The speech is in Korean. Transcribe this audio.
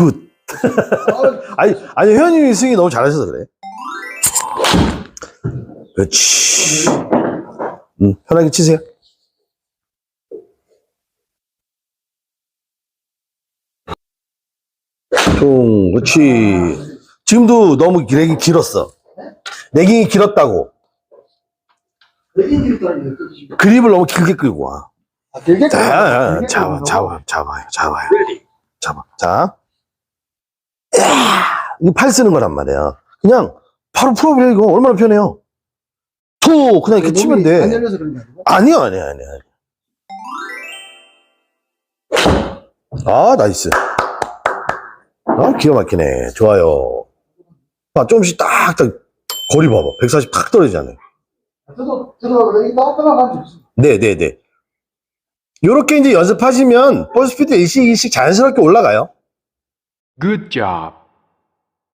굿. 아니, 아니, 회원님이 스윙이 너무 잘하셔서 그래. 그렇지. 음, 편하게 치세요. 퉁, 그렇지. 지금도 너무 레깅 길었어. 레깅이 길었다고. 그 그립을 너무 길게 끌고 와. 아, 길게 자, 길게 잡아, 끌고 잡아, 잡아요, 잡아요. 잡아. 자. 야, 이팔 쓰는 거란 말이야. 그냥 바로 풀어버려, 이거. 얼마나 편해요. 투! 그냥 이렇게 치면 안 돼. 열려서 그런 게 아니고 아니요, 아니요, 아니요. 아, 나이스. 아, 기가 막히네. 좋아요. 아, 조금씩 딱, 딱, 거리 봐봐. 140 팍 떨어지잖아요. 저도 저도. 네네네. 요렇게 이제 연습하시면, 볼스피드 일씩 일씩 자연스럽게 올라가요. Good job.